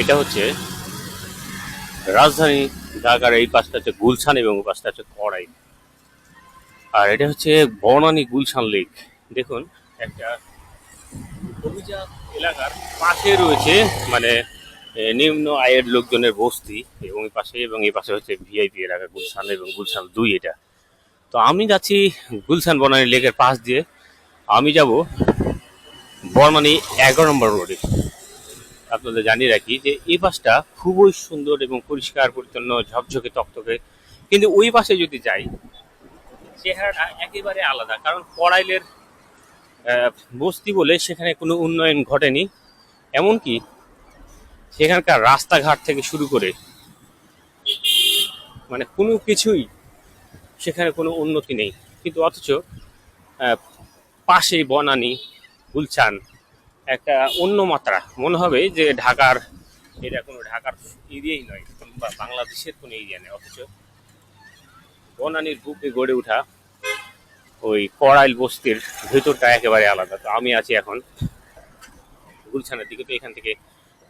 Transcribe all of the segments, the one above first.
এটা হচ্ছে রাজধানী ঢাকার এই পাশটা হচ্ছে গুলশান এবং পাশটা হচ্ছে কড়াই। আর এটা হচ্ছে বনানী গুলশান লেক। দেখুন, একটা অভিজাত এলাকার পাশে রয়েছে মানে নিম্ন আয়ের লোকজনের বস্তি এবং এই পাশে এবং এই পাশে হচ্ছে ভিআইপি এলাকা, গুলশান এবং গুলশান দুই এটা। তো আমি যাচ্ছি গুলশান বনানী লেকের পাশ দিয়ে। আমি যাব বর্মানি এগারো নম্বর রোডে। আপনাদের জানিয়ে রাখি যে এই বাসটা খুবই সুন্দর এবং পরিষ্কার, পরিচ্ছন্ন, ঝকঝকে, তকতকে। কিন্তু ওই পাশে যদি যাই, চেহারাটা একেবারে আলাদা। কারণ কড়াইলের বস্তি বলে সেখানে কোনো উন্নয়ন ঘটেনি। এমনকি সেখানকার রাস্তাঘাট থেকে শুরু করে মানে কোনো কিছুই সেখানে কোনো উন্নতি নেই। কিন্তু অথচ পাশেই বনানী, গুলশান একটা অন্য মাত্রা। মনে হবে যে ঢাকার, এটা কোনো ঢাকার এরিয়াই নয়, বা বাংলাদেশের কোনো এরিয়া নেই অথচ বনানির বুকে গড়ে ওঠা ওই কড়াইল বস্তির ভেতরটা একেবারে আলাদা। তো আমি আছি এখন গুলশানের দিকে, তো এখান থেকে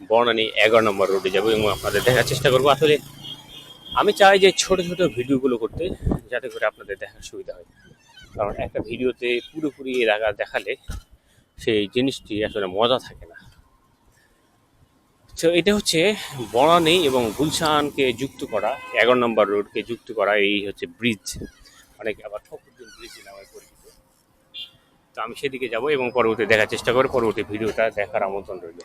বনানী এগারো নম্বর রোডে যাব এবং আপনাদের দেখার চেষ্টা করব। আসলে আমি চাই যে ছোট ছোট ভিডিওগুলো করতে, যাতে করে আপনাদের দেখার সুবিধা হয়। কারণ একটা ভিডিওতে পুরোপুরি এলাকা দেখালে সেই জিনিসটি আসলে মজা থাকে না। তো এটা হচ্ছে বনানী এবং গুলশানকে যুক্ত করা, এগারো নম্বর রোডকে যুক্ত করা, এই হচ্ছে ব্রিজ অনেকে আবার ফখরুদ্দিন ব্রিজ নামায় পরিচিত। তো আমি সেদিকে যাব এবং পরবর্তী দেখার চেষ্টা করব, পরবর্তী ভিডিওটা দেখার আমন্ত্রণ রইল।